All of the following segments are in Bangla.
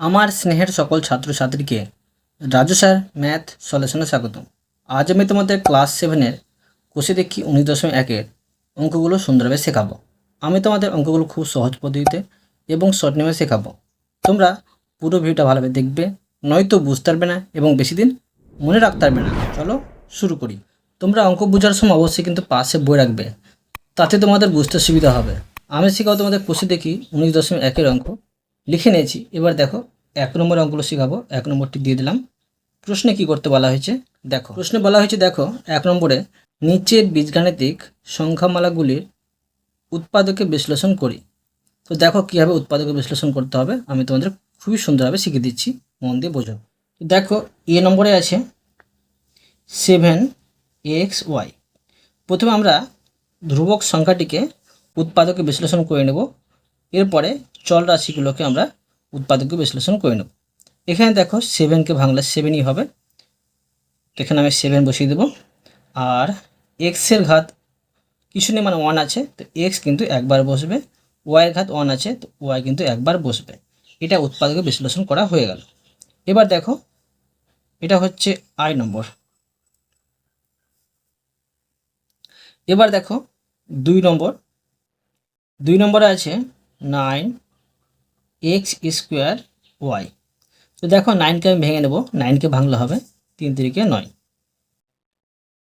আমার স্নেহের সকল ছাত্রছাত্রীকে রাজু স্যার, ম্যাথ সলিউশনে স্বাগতম। আজ আমি তোমাদের ক্লাস সেভেনের কোষে দেখি উনিশ দশমিক একের অঙ্কগুলো সুন্দরভাবে শেখাবো। আমি তোমাদের অঙ্কগুলো খুব সহজ পদ্ধতিতে এবং শর্ট নেমে শেখাবো। তোমরা পুরো ভিডিওটা ভালোভাবে দেখবে, নয়তো বুঝতে পারবে না এবং বেশি দিন মনে রাখতে পারবে না। চলো শুরু করি। তোমরা অঙ্ক বোঝার সময় অবশ্যই কিন্তু পাশে বই রাখবে, তাতে তোমাদের বুঝতে সুবিধা হবে। আমি শেখাবো তোমাদের কোষে দেখি উনিশ দশমিক একের অঙ্ক। লিখে নিয়েছি। এবার দেখো, এক নম্বর অঙ্কগুলো শেখাবো। এক নম্বরটি দিয়ে দিলাম। প্রশ্নে কি করতে বলা হয়েছে? দেখো, প্রশ্নে বলা হয়েছে, দেখো, এক নম্বরে নিচের বীজগাণিতিক সংখ্যামালাগুলির উৎপাদকে বিশ্লেষণ করি। তো দেখো, কীভাবে উৎপাদকে বিশ্লেষণ করতে হবে, আমি তোমাদের খুবই সুন্দরভাবে শিখিয়ে দিচ্ছি। মন দিয়ে বোঝো। দেখো, এ নম্বরে আছে সেভেন এক্স ওয়াই। প্রথমে আমরা ধ্রুবক সংখ্যাটিকে উৎপাদকে বিশ্লেষণ করে নেব। এরপরে চল রাশিগুলোকে আমরা উৎপাদকে বিশ্লেষণ করে নেব। এখানে দেখো সেভেনকে ভাঙলে সেভেনই হবে। তো এখানে আমি সেভেন বসিয়ে দেবো। আর এক্সের ঘাত কিছু নেই মানে ওয়ান আছে, তো এক্স কিন্তু একবার বসবে ওয়াইয়ের ঘাত ওয়ান আছে, তো ওয়াই কিন্তু একবার বসবে। এটা উৎপাদকে বিশ্লেষণ করা হয়ে গেল। এবার দেখো, এটা হচ্ছে আই নম্বর। এবার দেখো, দুই নম্বর। দুই নম্বরে আছে নাইন এক্স স্কোয়ার ওয়াই। তো দেখো নাইনকে আমি ভেঙে নেব, নাইনকে ভাঙলে হবে তিন তিরিকে নয়।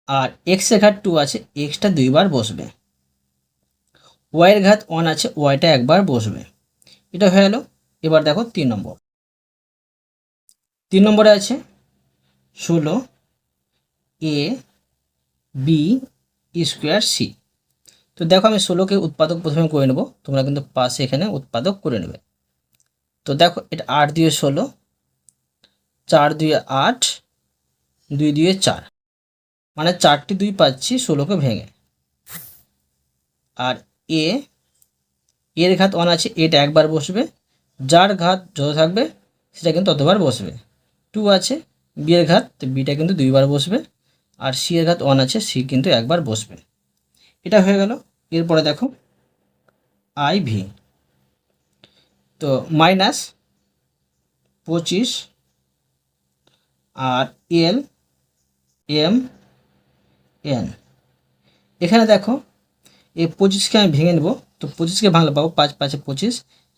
আর এক্সের ঘাত টু আছে, এক্সটা দুইবার বসবে। ওয়াইয়ের ঘাত ওয়ান আছে, ওয়াইটা একবার বসবে। এটা হয়ে গেল, এবার দেখো তিন নম্বর। তিন নম্বরে আছে ষোলো এ বি স্কোয়ার সি। তো দেখো আমি ষোলোকে উৎপাদক প্রথমে করে নেব। তোমরা কিন্তু পাশে এখানে উৎপাদক করে নেবে। তো দেখো, এটা আট দিয়ে ষোলো, চার দুয়ে আট, দুই দুয়ে চার। মানে চারটি দুই পাচ্ছি, ষোলোকে ভেঙে। আর এ, এর ঘাত ওয়ান আছে, এটা একবার বসবে। যার ঘাত যত থাকবে, সেটা কিন্তু ততবার বসবে। টু আছে, বি এর ঘাত, তো বিটা কিন্তু দুইবার বসবে। আর সি এর ঘাত ওয়ান আছে, সি কিন্তু একবার বসবে। এটা হয়ে গেল। এরপরে দেখো আই ভি তো মাইনাস পঁচিশ আর এল এম এন এখানে দেখো, এই পঁচিশকে আমি ভেঙে নেব। তো পঁচিশকে ভাঙলে পাবো পাঁচ, পাঁচে পঁচিশ।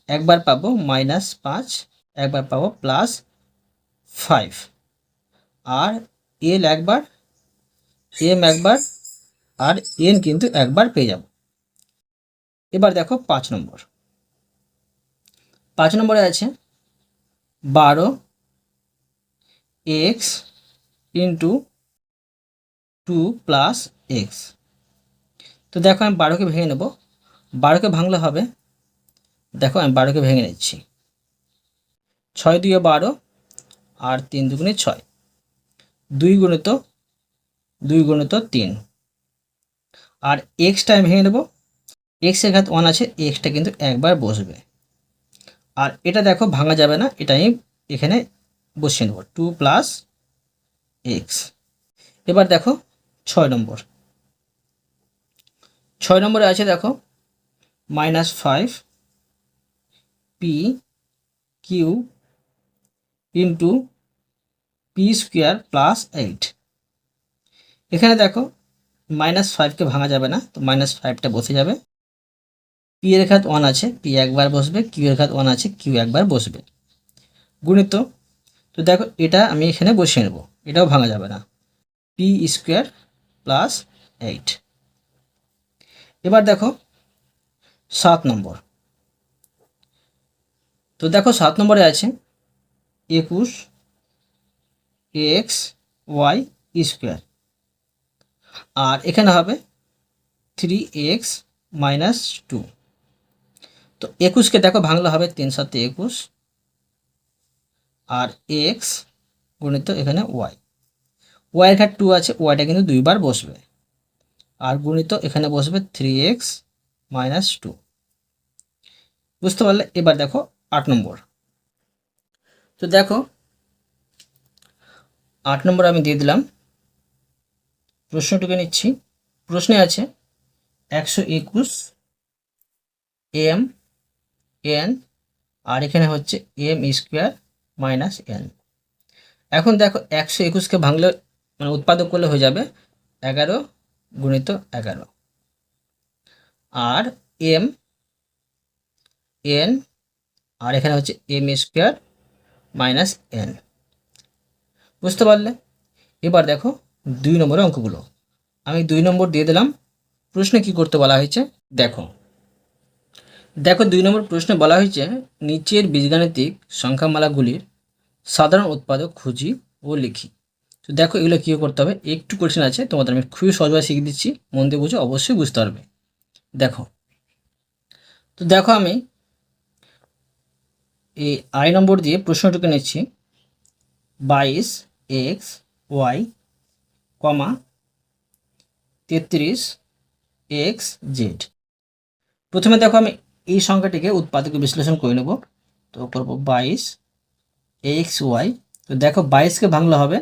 একবার পাবো মাইনাস পাঁচ, একবার পাবো প্লাস ফাইভ আর এল একবার এম একবার আর এন কিন্তু একবার পেয়ে যাব। এবার দেখো পাঁচ নম্বর। পাঁচ নম্বরে আছে বারো x into two plus x. তো দেখো আমি বারোকে ভেঙে নেব। বারোকে ভাঙলে হবে, দেখো আমি বারোকে ভেঙে নিচ্ছি। ছয় দুয়ে বারো আর তিন দুগুণে ছয়। দুই গুণিত দুই গুণিত তিন। আর এক্সটা আমি ভেঙে নেব এক্সের ঘাত ওয়ান আছে এক্সটা কিন্তু একবার বসবে। আর এটা দেখো, ভাঙা যাবে না, এটা আমি এখানে বসিয়ে নেব টু প্লাস এক্স এবার দেখো, ছয় নম্বর। ছয় নম্বরে আছে দেখো minus five p q into p square plus eight এখানে দেখো মাইনাস ফাইভকে ভাঙা যাবে না, তো মাইনাস ফাইভটা বসে যাবে। পি এর ঘাত ওয়ান আছে পি একবার বসবে কিউ এর ঘাত ওয়ান আছে কিউ একবার বসবে। গুণিত, তো দেখো এটা আমি এখানে বসিয়ে নেব, এটাও ভাঙা যাবে না। পি স্কোয়ার প্লাস এইট এবার দেখো, সাত নম্বর। তো দেখো সাত নম্বরে আছে, একুশ এক্স ওয়াই স্কোয়ার। আর এখানে হবে থ্রি এক্স মাইনাস টু তো একুশকে দেখো ভাঙলে হবে তিন সাথে একুশ, আর এক্স গণিত এখানে ওয়াই ওয়াইয়ের ঘাট টু আছে ওয়াইটা কিন্তু দুইবার বসবে। আর গুণিত এখানে বসবে থ্রি এক্স মাইনাস টু বুঝতে পারলে? এবার দেখো আট নম্বর। তো দেখো, আট নম্বর আমি দিয়ে দিলাম। প্রশ্নটুকে নিচ্ছি। প্রশ্নে আছে একশো একুশ এম এন, আর এখানে হচ্ছে এম স্কোয়ার মাইনাস এন। এখন দেখো একশো একুশকে ভাঙলে মানে উৎপাদক করলে হয়ে যাবে এগারো গুণিত এগারো। আর এম এন, আর এখানে হচ্ছে এম স্কোয়ার মাইনাস এন। বুঝতে পারলে? এবার দেখো দুই নম্বরের অঙ্কগুলো। আমি দুই নম্বর দিয়ে দিলাম, প্রশ্নে কি করতে বলা হয়েছে? দেখো। দেখো, দুই নম্বর প্রশ্নে বলা হয়েছে, নিচের বীজগাণিতিক সংখ্যামালাগুলির সাধারণ উৎপাদক খুঁজি ও লিখি। তো দেখো, এগুলো কী করতে হবে? একটু কোশ্চেন আছে, তোমাদের আমি খুবই সহজভাবে শিখিয়ে দিচ্ছি, মন দিয়ে বুঝে অবশ্যই বুঝতে পারবে। দেখো। তো দেখো আমি এই আই নম্বর দিয়ে প্রশ্নটুকু নিচ্ছি। বাইশ এক্স ওয়াই কমা তেত্রিশ এক্স জেড। প্রথমে দেখো আমি এই সংখ্যাটিকে উৎপাদকে বিশ্লেষণ করে নেব। তো করব বাইশ এক্স ওয়াই। তো দেখো বাইশকে ভাঙলে হবে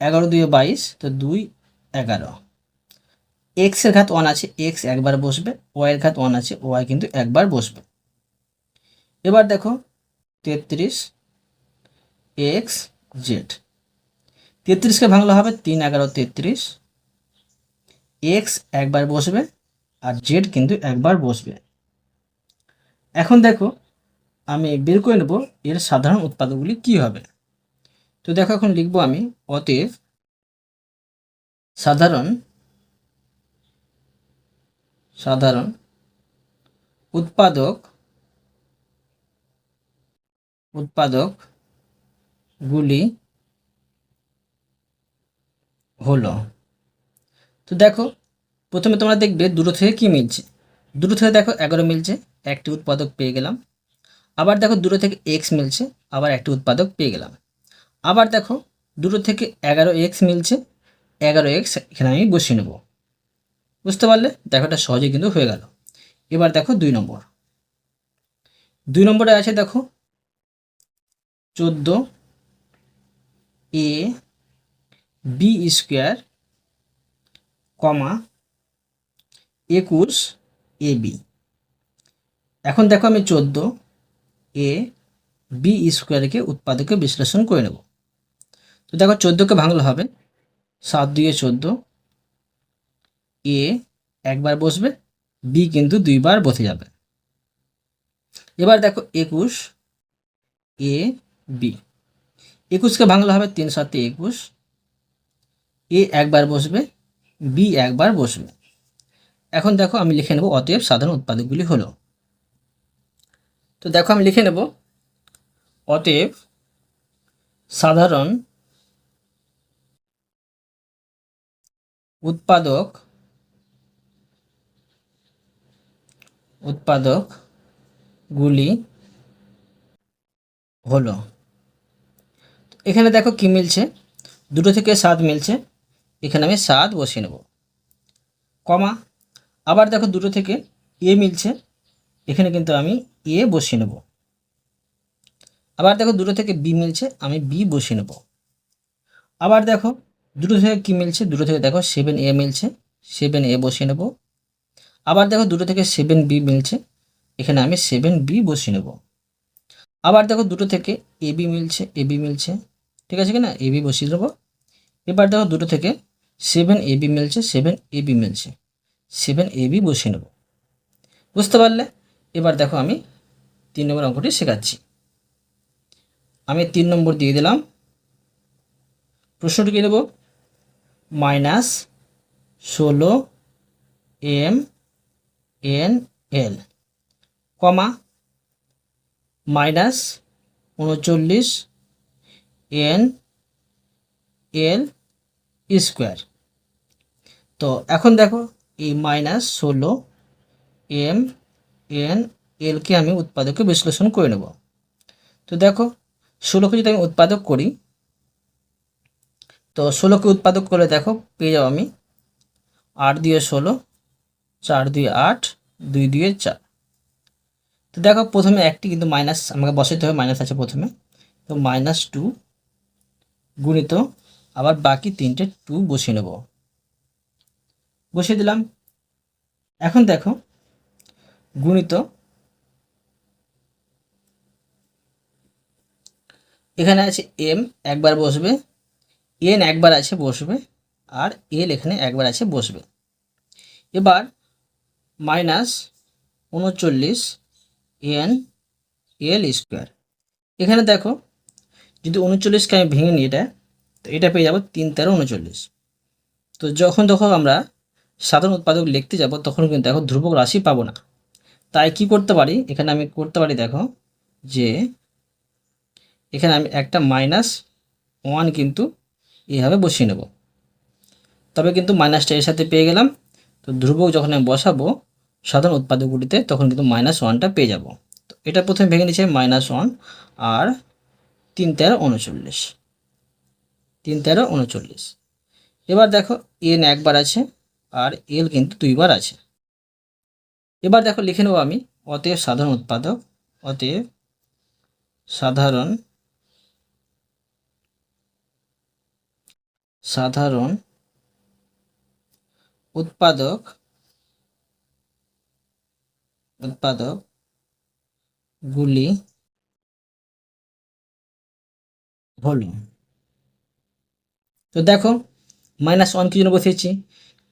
এগারো দুই বাইশ, তো দুই এগারো। এক্সের ঘাত ওয়ান আছে, এক্স একবার বসবে, ওয়াইয়ের ঘাত ওয়ান আছে, ওয়াই কিন্তু একবার বসবে। এবার দেখো তেত্রিশ এক্স জেড। তেত্রিশকে ভাঙলে হবে তিন এগারো তেত্রিশ। এক্স একবার বসবে আর জেড কিন্তু একবার বসবে। এখন দেখো, আমি বের করে নেব এর সাধারণ উৎপাদকগুলি কি হবে। তো দেখো, এখন লিখব আমি অতএব সাধারণ সাধারণ উৎপাদক উৎপাদক গুলি হলো। তো দেখো, প্রথমে তোমরা দেখবে দুটো থেকে কি মিলছে? দুটো থেকে দেখো এগারো মিলছে, একটি উৎপাদক পেয়ে গেলাম। আবার দেখো দুটো থেকে এক্স মিলছে, আবার একটি উৎপাদক পেয়ে গেলাম। আবার দেখো দুটো থেকে এগারো এক্স মিলছে, এগারো এক্স এখানে আমি বসিয়ে নেব। বুঝতে পারলে? দেখো এটা সহজে কিন্তু হয়ে গেল। এবার দেখো দুই নম্বর। দুই নম্বরে আছে দেখো, চোদ্দ এ বি স্কোয়ার কমা একুশ এ বি এখন দেখো আমি চোদ্দ এ বি স্কোয়ারকে উৎপাদকে বিশ্লেষণ করে নেব। তো দেখো চোদ্দোকে ভাঙলে হবে। সাত দুইয়ে চোদ্দ। এ একবার বসবে বি কিন্তু দুইবার বসে যাবে। এবার দেখো একুশ এ বি একুশকে ভাঙলে হবে তিন সাতে একুশ। এ একবার বসবে, বি একবার বসবে। এখন দেখো আমি লিখে নেব অতএব সাধারণ উৎপাদকগুলি হলো। তো দেখো আমি লিখে নেব, অতএব সাধারণ উৎপাদক, উৎপাদকগুলি হলো। এখানে দেখো কি মিলছে? দুটো থেকে সাত মিলছে। এখানে আমি সাত বসিয়ে নেব। কমা, আবার দেখো দুটো থেকে এ মিলছে, এখানে কিন্তু আমি এ বসিয়ে নেব। আবার দেখো দুটো থেকে বি মিলছে, আমি বি বসিয়ে নেব। আবার দেখো দুটো থেকে কি মিলছে, দুটো থেকে দেখো সেভেন এ মিলছে, সেভেন এ বসিয়ে নেব। আবার দেখো দুটো থেকে সেভেন বি মিলছে, এখানে আমি সেভেন বি বসিয়ে নেব। আবার দেখো দুটো থেকে এ বি মিলছে, এ বি মিলছে, ঠিক আছে কি না বি বসিয়ে দেবো। এবার দেখো দুটো থেকে সেভেন এ বি মিলছে, সেভেন এ বি মিলছে। সেভেন এ বি বসিয়ে নেব। বুঝতে পারলে? এবার দেখো আমি তিন নম্বর অঙ্কটি শেখাচ্ছি। আমি তিন নম্বর দিয়ে দিলাম। প্রশ্নটি কী দেবো? মাইনাস ষোলো m n l comma minus উনচল্লিশ এন এল স্কোয়ার। তো এখন দেখো এই মাইনাস ষোলো এম এন এলকে আমি উৎপাদকে বিশ্লেষণ করে নেব। তো দেখো, ষোলোকে যদি আমি উৎপাদক করি, তো ষোলোকে উৎপাদক করলে দেখো, পেয়ে যাব আমি আট দিয়ে ষোলো, চার দুই আট, দুই দুয়ে চার। তো দেখো, প্রথমে একটি কিন্তু মাইনাস আমাকে বসাতে হবে মাইনাস আছে প্রথমে। তো মাইনাস টু গুণিত, আবার বাকি তিনটে টু বসিয়ে নেব। বসিয়ে দিলাম। এখন দেখো, গুণিত এখানে আছে এম একবার বসবে এন একবার আছে বসবে, আর এল এখানে একবার আছে বসবে। এবার মাইনাস উনচল্লিশ এন এল স্কোয়ার এখানে দেখো, যদি উনচল্লিশকে আমি ভেঙে নিই এটা, তো এটা পেয়ে যাব তিন তেরো উনচল্লিশ। তো যখন তখন আমরা সাধারণ উৎপাদক লিখতে যাব, তখন কিন্তু দেখো ধ্রুবক রাশি পাবো না। তাই কি করতে পারি? এখানে আমি করতে পারি দেখো যে, এখানে আমি একটা মাইনাস ওয়ান কিন্তু এইভাবে বসিয়ে নেব। তবে কিন্তু মাইনাসটা এর সাথে পেয়ে গেলাম। তো ধ্রুবক যখন আমি বসাবো সাধারণ উৎপাদকগুলিতে, তখন কিন্তু মাইনাস ওয়ানটা পেয়ে যাব। তো এটা প্রথমে ভেঙে নিচ্ছে মাইনাস ওয়ান আর তিন তেরো উনচল্লিশ। তিন তেরো উনচল্লিশ। এবার দেখো এন একবার আছে। আর এল কিন্তু দুইবার আছে। এবার দেখো লিখে নেব আমি, অতএব সাধারণ উৎপাদক, অতএব সাধারণ সাধারণ উৎপাদক উৎপাদক গুলি হলো তো দেখো মাইনাস ওয়ান কি জন্য বসিয়েছি?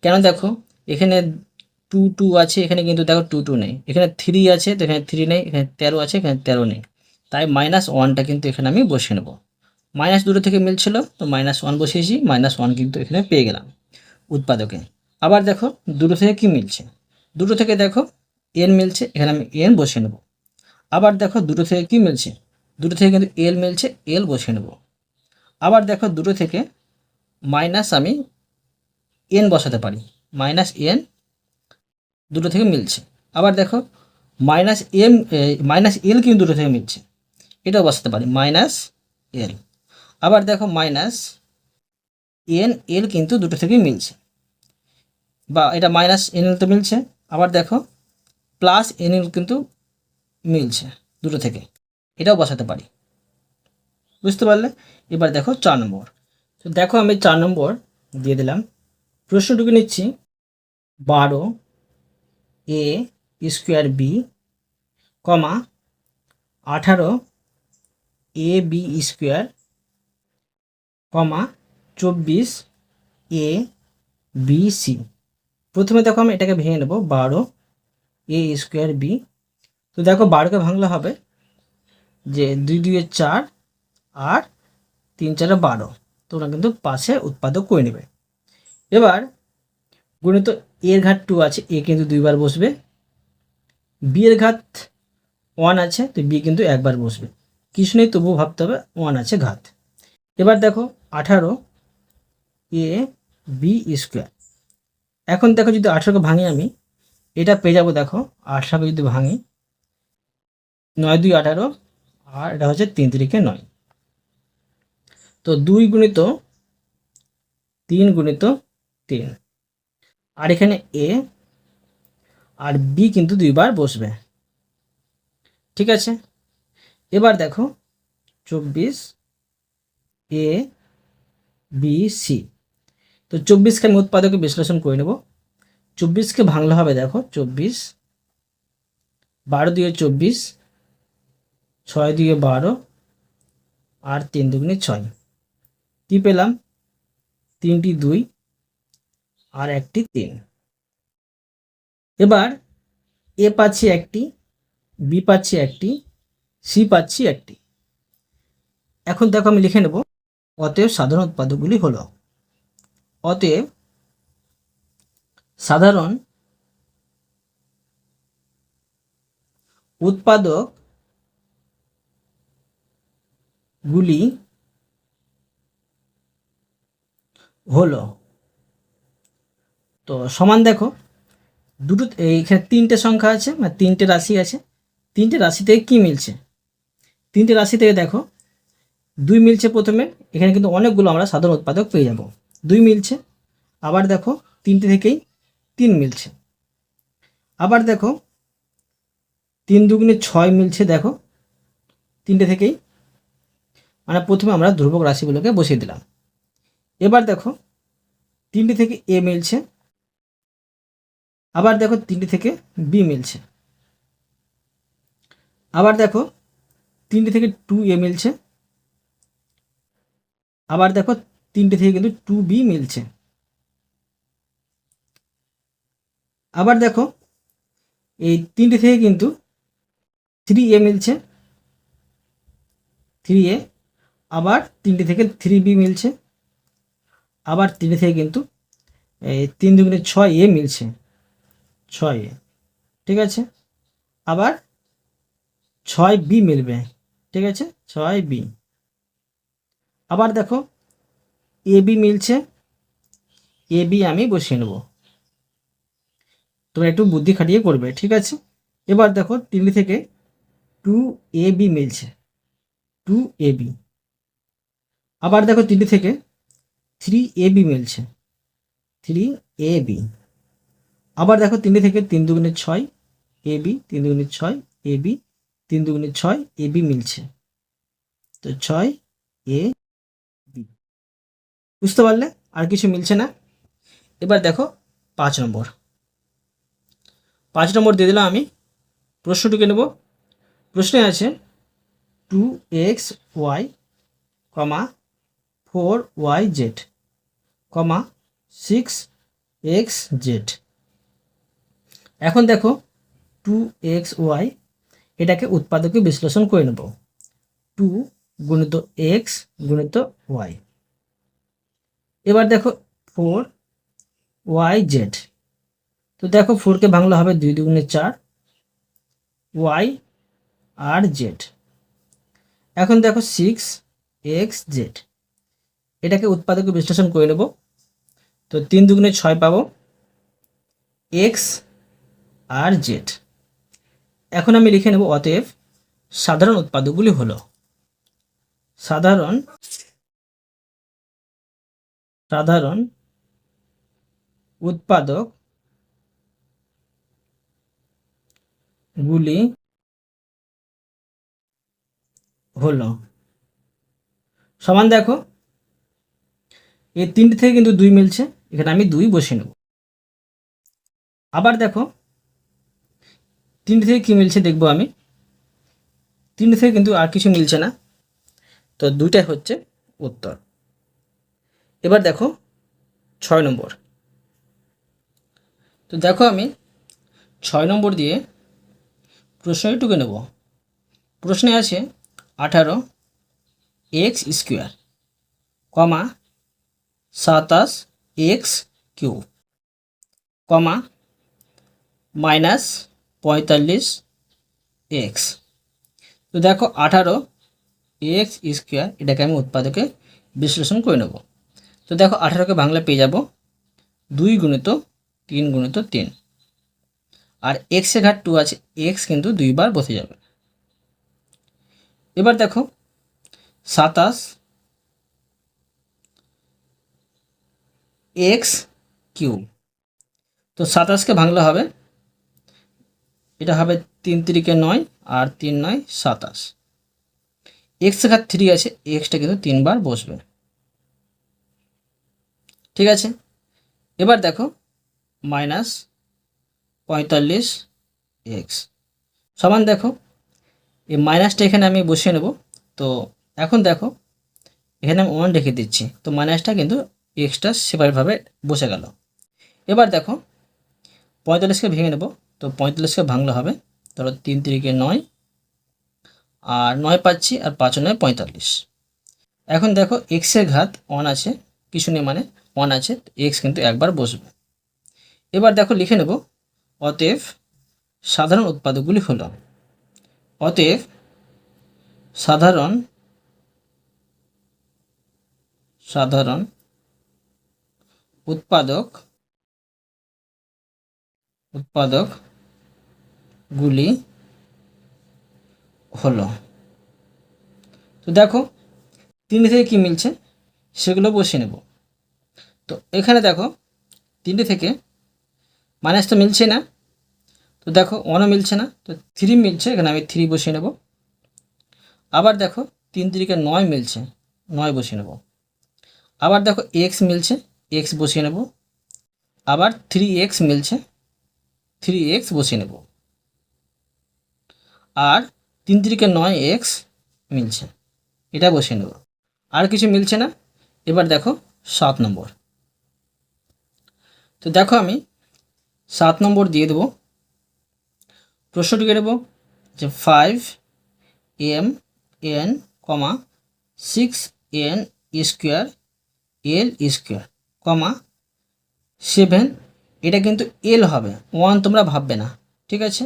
কেন দেখো? এখানে টু টু আছে, এখানে কিন্তু দেখো টু টু নেই। এখানে থ্রি আছে, তো এখানে থ্রি নেই, এখানে তেরো আছে, এখানে তেরো নেই। তাই মাইনাস ওয়ানটা কিন্তু এখানে আমি বসিয়ে নেব। মাইনাস দুটো থেকে মিলছিল, তো মাইনাস ওয়ান বসিয়েছি মাইনাস ওয়ান কিন্তু এখানে পেয়ে গেলাম উৎপাদকে। আবার দেখো, দুটো থেকে কি মিলছে? দুটো থেকে দেখো এন মিলছে, এখানে আমি এন বসিয়ে নেব। আবার দেখো, দুটো থেকে কি মিলছে? দুটো থেকে কিন্তু এল মিলছে এল বসিয়ে নেব। আবার দেখো, দুটো থেকে মাইনাস আমি এন বসাতে পারি। মাইনাস এন দুটো থেকে মিলছে। আবার দেখো, মাইনাস এম মাইনাস এল কিন্তু দুটো থেকে মিলছে। এটাও বসাতে পারি, মাইনাস এল আবার দেখো, মাইনাস এন এল কিন্তু দুটো থেকেই মিলছে। বা এটা মাইনাস এন এল তো মিলছে। আবার দেখো, প্লাস এন এল কিন্তু মিলছে দুটো থেকে। এটাও বসাতে পারি। বুঝতে পারলে? এবার দেখো চার নম্বর। তো দেখো আমি চার নম্বর দিয়ে দিলাম। প্রশ্নটুকু নিচ্ছি। বারো এ স্কোয়ার বি কমা আঠারো এ বি স্কোয়ার কমা চব্বিশ এ বি সি। প্রথমে দেখো আমি এটাকে ভেঙে নেব, বারো এ স্কোয়ার বি। তো দেখো বারোকে ভাঙলে হবে যে দুই দুইয়ে চার আর তিন চারে বারো। তোমরা কিন্তু পাশে উৎপাদক করে নেবে। এবার গণিত এর ঘাট টু আছে, এ কিন্তু দুইবার বসবে। বি এর ঘাত ওয়ান আছে, তো বি কিন্তু একবার বসবে। কিছু নেই, তবুও ভাবতে হবে ওয়ান আছে ঘাত। এবার দেখো, আঠারো এ বি স্কোয়ার এখন দেখো যদি আঠারোকে ভাঙি আমি, এটা পেয়ে যাব দেখো আঠারোকে যদি ভাঙি, নয় দুই আঠারো, আর এটা হচ্ছে তিন তিরিকে নয়। তো দুই গুণিত, তিন গুণিত তিন আর এখানে এ আর বি কিন্তু দুইবার বসবে। ঠিক আছে? এবার দেখো, চব্বিশ এ বি সি তো চব্বিশকে আমি উৎপাদকে বিশ্লেষণ করে নেব। চব্বিশকে ভাঙলে হবে দেখো, চব্বিশ বারো দিয়ে চব্বিশ, ছয় দিয়ে বারো, আর তিন দুগুণে ছয়। কী পেলাম? তিনটি দুই আর একটি তিন। এবার এ পাচ্ছি একটি, বি পাচ্ছি একটি, সি পাচ্ছি একটি। এখন দেখো আমি লিখে নেব, অতএব সাধারণ উৎপাদকগুলি হলো, অতএব সাধারণ উৎপাদক গুলি হলো তো সমান দেখো, দুটো, এইখানে তিনটে সংখ্যা আছে মানে তিনটে রাশি আছে। তিনটে রাশি থেকে কী মিলছে? তিনটে রাশি থেকে দেখো, দুই মিলছে প্রথমে, এখানে কিন্তু অনেকগুলো আমরা সাধারণ উৎপাদক পেয়ে যাব। দুই মিলছে, আবার দেখো, তিনটে থেকেই তিন মিলছে। আবার দেখো, তিন দুগুণে ছয় মিলছে, দেখো, তিনটে থেকেই মানে প্রথমে আমরা ধ্রুবক রাশিগুলোকে বসিয়ে দিলাম। এবার দেখো, তিনটে থেকে এ মিলছে আবার দেখো তিনটি থেকে বি মিলছে। আবার দেখো তিনটি থেকে টু এ মিলছে। আবার দেখো তিনটি থেকে কিন্তু টু বি মিলছে। আবার দেখো এই তিনটি থেকে কিন্তু থ্রি এ মিলছে। থ্রি এ আবার তিনটি থেকে থ্রি বি মিলছে। আবার তিনটি থেকে কিন্তু, এই তিন দুগুণে ছয় এ মিলছে। ছয় এ। ঠিক আছে? আবার ছয় বি মিলবে। ঠিক আছে? ছয় বি। আবার দেখো, এ বি মিলছে, এ বি আমি বসিয়ে নেব। তোমরা একটু বুদ্ধি খাটিয়ে করবে, ঠিক আছে? এবার দেখো তিনটি থেকে টু এ বি মিলছে। Two a b. আবার দেখো তিনটি থেকে থ্রি এ বি মিলছে। Three a b. আবার দেখো তিনটে থেকে তিন দুগুণে ছয়, এ বি, তিন দুগুণে ছয়, এ বি, তিন দুগুণে ছয়, এ বি মিলছে। তো ছয়, এ, বি। বুঝতে পারলে? আর কিছু মিলছে না? এবার দেখো পাঁচ নম্বর। পাঁচ নম্বর দিয়ে দিলাম আমি। প্রশ্নটুকে নেব। প্রশ্নে আছে two x y, comma four y z, comma six x z. এখন দেখো টু এক্স ওয়াই এটাকে উৎপাদকে বিশ্লেষণ করে নেব। টু গুণিত এক্স গুণিত ওয়াই এবার দেখো ফোর ওয়াই জেড তো দেখো ফোরকে বাংলা হবে দুই দুগুণে চার ওয়াই আর জেড এখন দেখো সিক্স এক্স জেড এটাকে উৎপাদকে বিশ্লেষণ করে নেব। তো তিন দুগুণে ছয় পাবো। এক্স আর জেড। এখন আমি লিখে নেব অতএব সাধারণ উৎপাদকগুলি হলো সাধারণ সাধারণ উৎপাদক গুলি হলো। সমান দেখো, এই তিনটি থেকে কিন্তু দুই মিলছে, এখানে আমি দুই বসে নেব। আবার দেখো তিনটে থেকে কী মিলছে দেখব আমি। তিনটে থেকে কিন্তু আর কিছু মিলছে না। তো দুইটাই হচ্ছে উত্তর। এবার দেখো ছয় নম্বর। তো দেখো আমি ছয় নম্বর দিয়ে প্রশ্নটি টুকে নেব। প্রশ্নে আছে আঠারো এক্স স্কোয়ার কমা সাতাশ এক্স কিউ কমা মাইনাস পঁয়তাল্লিশ এক্স। তো দেখো আঠারো এক্স স্কোয়ার, এটাকে আমি উৎপাদকে বিশ্লেষণ করে নেব। তো দেখো আঠারোকে বাংলা পেয়ে যাব দুই গুণিত তিন গুণিত তিন। আর এক্সের ঘাট টু আছে, এক্স কিন্তু দুইবার বসে যাবে। এবার দেখো সাতাশ এক্স কিউব। তো সাতাশকে ভাঙলে হবে এটা হবে তিন তিরিকে নয় আর তিন নয় সাতাশ। এক্স ঘাত থ্রি আছে এক্সটা কিন্তু তিনবার বসবে। ঠিক আছে? এবার দেখো মাইনাস পঁয়তাল্লিশ এক্স সমান দেখো, এই মাইনাসটা এখানে আমি বসিয়ে নেব। তো এখন দেখো, এখানে আমি ওয়ান রেখে দিচ্ছি। তো মাইনাসটা কিন্তু এক্সট্রা সেপারেটভাবে বসে গেল। এবার দেখো পঁয়তাল্লিশকে ভেঙে নেব। তো পঁয়তাল্লিশকে ভাঙলে হবে। ধরো তিন তিরিকে নয়, আর নয় পাচ্ছি, আর পাঁচ নয় পঁয়তাল্লিশ। এখন দেখো এক্সের ঘাত ওয়ান আছে, কিছু নেই মানে ওয়ান আছে এক্স কিন্তু একবার বসবে। এবার দেখো লিখে নেব, অতএব সাধারণ উৎপাদকগুলি হলো, অতএব সাধারণ সাধারণ উৎপাদক উৎপাদক গুলি হলো। তো দেখো, তিনটে থেকে কি মিলছে? সেগুলো বসিয়ে নেব। তো এখানে দেখো, তিনটে থেকে মাইনাস তো মিলছে না। তো দেখো ওয়ানও মিলছে না। তো থ্রি মিলছে, এখানে আমি থ্রি বসিয়ে নেব। আবার দেখো, তিন তিরিকে নয় মিলছে, নয় বসিয়ে নেব। আবার দেখো এক্স মিলছে এক্স বসিয়ে নেব। আবার থ্রি এক্স মিলছে থ্রি এক্স বসিয়ে নেব। আর তিন তিরিকে নয় এক্স মিলছে। এটা বসিয়ে নেব। আর কিছু মিলছে না। এবার দেখো সাত নম্বর। তো দেখো আমি সাত নম্বর দিয়ে দেবো। প্রশ্নটিকে দেবো যে five m n comma six n square l square comma seven এটা কিন্তু এল হবে। ওয়ান তোমরা ভাববে না। ঠিক আছে?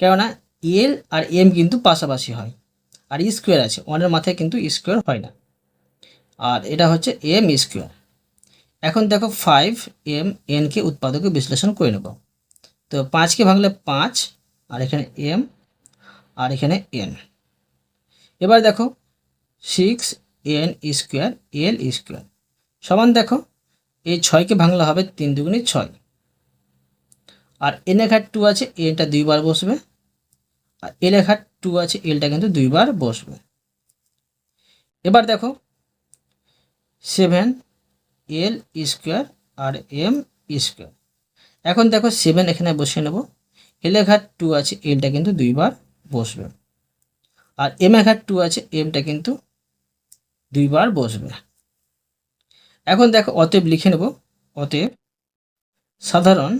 কেননা এল আর এম কিন্তু পাশাপাশি হয়। আর স্কোয়ার আছে, ওয়ানের মাথায় কিন্তু স্কোয়ার হয় না। আর এটা হচ্ছে এম স্কোয়ার। এখন দেখো ফাইভ এম এনকে উৎপাদকে বিশ্লেষণ করে নেব। তো পাঁচকে ভাঙলে পাঁচ, আর এখানে এম, আর এখানে এন। এবার দেখো six n square, l square. সমান দেখো, এই ছয়কে ভাঙলে হবে তিন দুগুণি ছয়। আর এন ঘাট টু আছে, এনটা দুইবার বসবে। আর এল এখার টু আছে, এলটা কিন্তু দুইবার বসবে। এবার দেখো সেভেন এল স্কোয়ার আর এম স্কোয়ার এখন দেখো সেভেন এখানে বসিয়ে নেব। এল এঘাট টু আছে, এলটা কিন্তু দুইবার বসবে। আর এম এঘাট টু আছে এমটা কিন্তু দুইবার বসবে। এখন দেখো, অতএব লিখে নেব, অতএব সাধারণ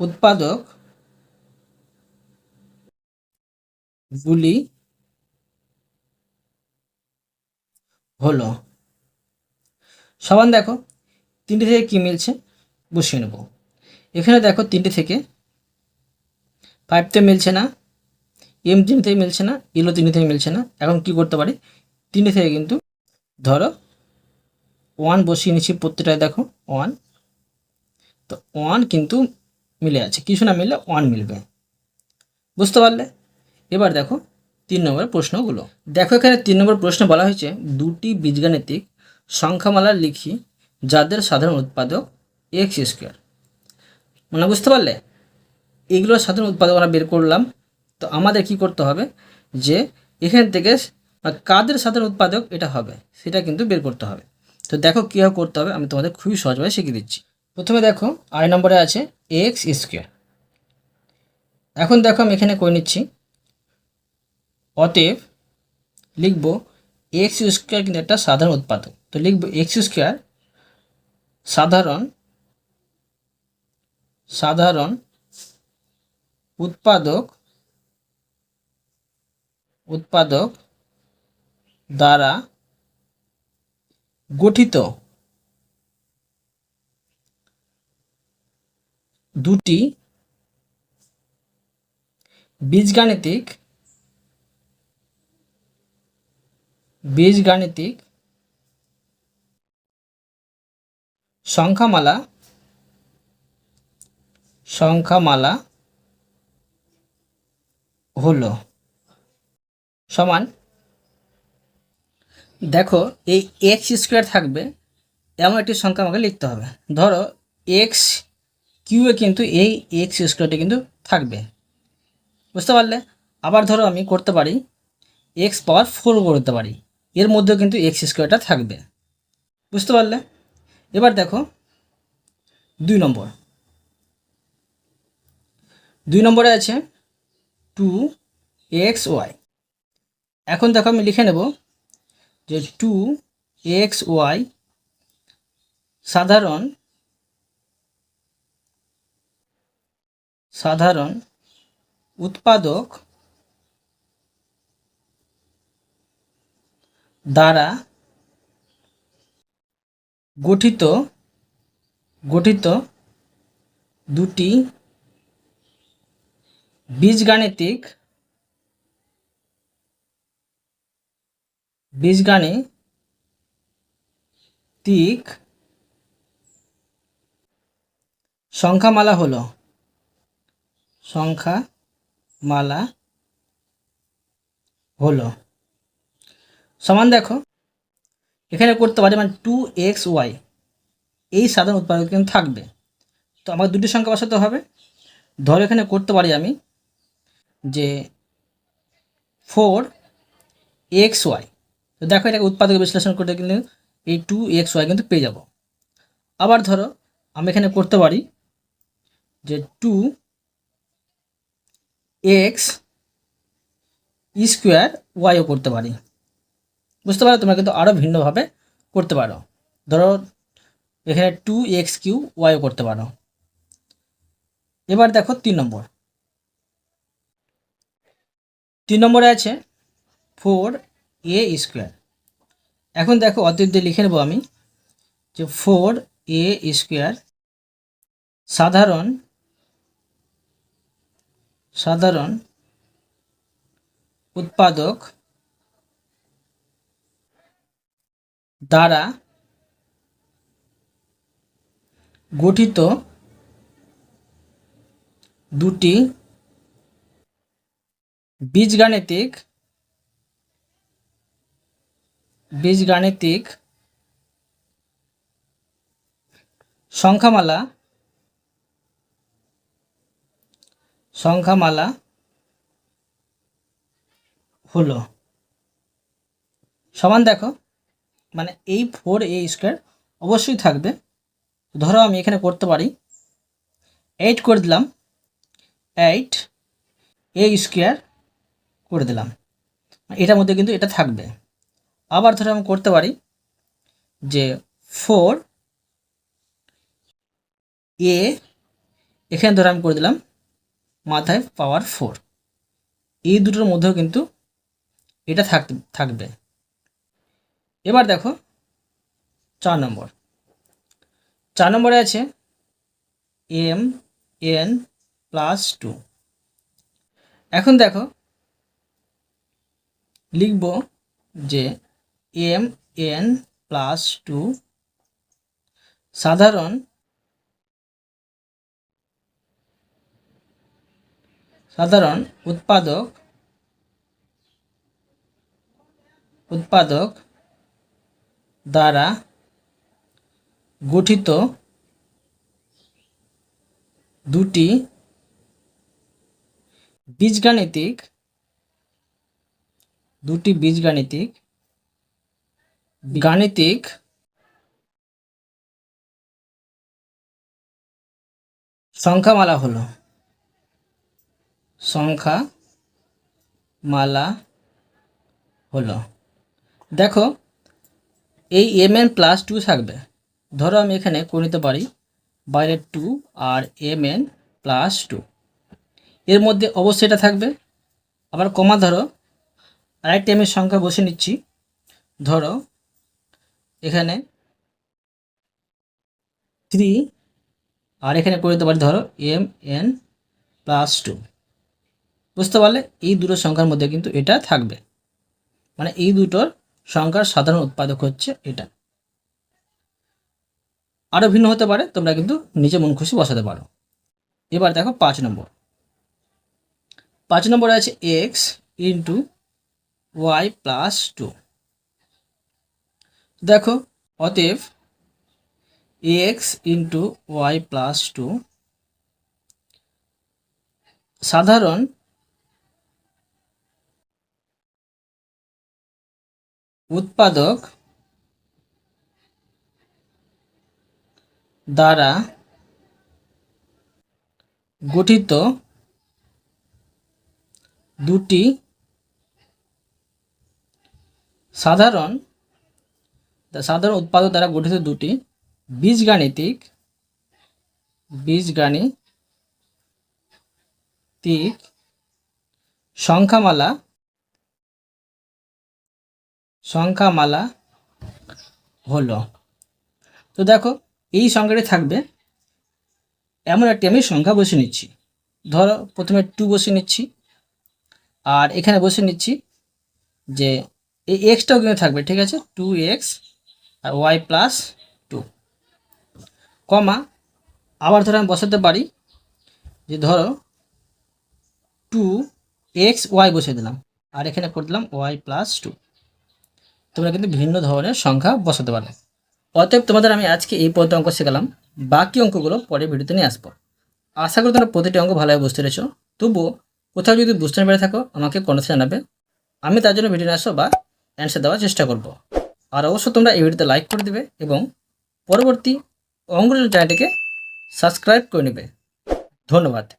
উৎপাদক গুলি হলো। সমান দেখো, তিনটে থেকে কী মিলছে? বসিয়ে নেব। এখানে দেখো তিনটে থেকে ফাইভতে মিলছে না এম তিনটে থেকে মিলছে না ইলো তিনটে থেকে মিলছে না। এখন কি করতে পারি? তিনটে থেকে কিন্তু ধরো ওয়ান বসিয়ে নিচ্ছি প্রত্যেকটায় দেখো ওয়ান তো ওয়ান কিন্তু মিলে আছে। কিছু না মিললে ওয়ান মিলবে। বুঝতে পারলে? এবার দেখো তিন নম্বর প্রশ্নগুলো। দেখো এখানে তিন নম্বর প্রশ্ন বলা হয়েছে, দুটি বীজগাণিতিক সংখ্যামালা লিখি যাদের সাধারণ উৎপাদক এক্স স্কোয়ার মানে বুঝতে পারলে? এগুলো সাধারণ উৎপাদক আমরা বের করলাম। তো আমাদের কি করতে হবে? যে এখান থেকে মানে কাদের সাধারণ উৎপাদক এটা হবে, সেটা কিন্তু বের করতে হবে। তো দেখো কীভাবে করতে হবে, আমি তোমাদের খুবই সহজভাবে শিখিয়ে দিচ্ছি। প্রথমে দেখো, আড়াই নম্বরে আছে এক্স স্কোয়ার এখন দেখো আমি এখানে করে নিচ্ছি। অতএব, লিখব এক্স স্কোয়ার কিন্তু একটা সাধারণ উৎপাদক। তো লিখব এক্স স্কোয়ার সাধারণ সাধারণ উৎপাদক উৎপাদক দ্বারা গঠিত। দুটি বীজগাণিতিক বীজগাণিতিক সংখ্যামালা সংখ্যামালা হলো সমান দেখো এই এক্স স্কোয়ার থাকবে, এমন একটি সংখ্যা আমাকে লিখতে হবে। ধরো এক্স কিউয়ে কিন্তু এই এক্স স্কোয়ারটি কিন্তু থাকবে। বুঝতে পারলে? আবার ধরো আমি করতে পারি এক্স পাওয়ার ফোর করতে পারি। এর মধ্যেও কিন্তু এক্স স্কোয়ারটা থাকবে। বুঝতে পারলে? এবার দেখো, দুই নম্বর। দুই নম্বরে আছে টু এক্স ওয়াই এখন দেখো আমি লিখে নেব যে টু এক্স ওয়াই সাধারণ সাধারণ উৎপাদক দ্বারা গঠিত গঠিত দুটি বীজগাণিতিক বীজগাণিতিক সংখ্যামালা হলো সংখ্যামালা হলো। সমান দেখো, এখানে করতে পারি মানে টু এক্স ওয়াই এই সাধারণ উৎপাদক কিন্তু থাকবে। তো আমাকে দুটি সংখ্যা বসাতে হবে। ধরো এখানে করতে পারি আমি যে ফোর এক্স ওয়াই তো দেখো এটাকে উৎপাদক বিশ্লেষণ করতে গেলে এই টু এক্স ওয়াই কিন্তু পেয়ে যাব। আবার ধরো আমি এখানে করতে পারি যে টু এক্স স্কোয়ার ওয়াইও করতে পারি। বুঝতে পারো তোমরা কিন্তু আরও ভিন্নভাবে করতে পারো। ধরো এখানে টু এক্স কিউ ওয়াইও করতে পারো। এবার দেখো তিন নম্বর। তিন নম্বরে আছে ফোর এ স্কোয়ার এখন দেখো অতীত দিয়ে লিখে নেব আমি যে ফোর এ স্কোয়ার সাধারণ সাধারণ উৎপাদক দ্বারা গঠিত দুটি বীজগাণিতিক বীজগাণিতিক সংখ্যামালা সংখ্যামালা হলো। সমান দেখো মানে এই ফোর এ স্কোয়ার অবশ্যই থাকবে। ধরো আমি এখানে করতে পারি এইট করে দিলাম এইট এ স্কোয়ার করে দিলাম। এটার মধ্যে কিন্তু এটা থাকবে। আবার ধরো আমি করতে পারি যে ফোর এ এখানে ধরো আমি করে দিলাম মাথায় পাওয়ার ফোর এই দুটোর মধ্যেও কিন্তু এটা থাক, থাকবে। এবার দেখো, চার নম্বর। চার নম্বরে আছে এম এন প্লাস টু এখন দেখো, লিখব যে এম এন প্লাস টু সাধারণ সাধারণ উৎপাদক উৎপাদক দ্বারা গঠিত দুটি বীজগাণিতিক দুটি বীজগাণিতিক গাণিতিক সংখ্যামালা হলো। সংখ্যা, মালা হলো। দেখো, এই এম এন প্লাস টু থাকবে। ধরো আমি এখানে করে নিতে পারি বাইরে টু আর এম এন প্লাস টু এর মধ্যে অবশ্যই এটা থাকবে। আবার কমা ধরো, আরেকটি আমি সংখ্যা বসে নিচ্ছি। ধরো, এখানে থ্রি আর এখানে করে দিতে পারি, ধরো এম এন প্লাস টু বুঝতে পারলে এই দুটো সংখ্যার মধ্যে কিন্তু এটা থাকবে। মানে এই দুটোর সংখ্যার সাধারণ উৎপাদক হচ্ছে এটা। আরও ভিন্ন হতে পারে, তোমরা কিন্তু নিজে মন খুশি বসাতে পারো। এবার দেখো পাঁচ নম্বর। পাঁচ নম্বরে আছে x into y plus two দেখো, অতএব x into y plus two সাধারণ উৎপাদক দ্বারা গঠিত দুটি সাধারণ সাধারণ উৎপাদক দ্বারা গঠিত দুটি বীজগাণিতিক বীজগাণিতিক সংখ্যামালা সংখ্যামালা হলো। তো দেখো, এই সংখ্যাটি থাকবে, এমন একটি আমি সংখ্যা বসে নিচ্ছি। ধরো, প্রথমে টু বসে নিচ্ছি, আর এখানে বসে নিচ্ছি যে, এই এক্সটাও কিন্তু থাকবে, ঠিক আছে? টু এক্স আর ওয়াই প্লাস টু কমা, আবার ধরো আমি বসাতে পারি যে, ধরো টু এক্স ওয়াই বসে দিলাম, আর এখানে করে দিলাম ওয়াই প্লাস টু তোমরা কিন্তু ভিন্ন ধরনের সংখ্যা বসাতে পারো অতএব তোমাদের আমি আজকে এই পর্যন্ত অঙ্ক শেখালাম। বাকি অঙ্কগুলো পরে ভিডিওতে নিয়ে আসব। আশা করি তোমরা প্রতিটি অঙ্ক ভালোভাবে বুঝতে পেরেছ। তবুও কোথাও যদি বুঝতে না পেরে থাকো, আমাকে কমেন্টে জানাবে। আমি তার জন্য ভিডিও আসো বা অ্যান্সার দেওয়ার চেষ্টা করব। আর অবশ্যই তোমরা এই ভিডিওতে লাইক করে দেবে এবং পরবর্তী অঙ্ক চ্যানেলটিকে সাবস্ক্রাইব করে নেবে। ধন্যবাদ।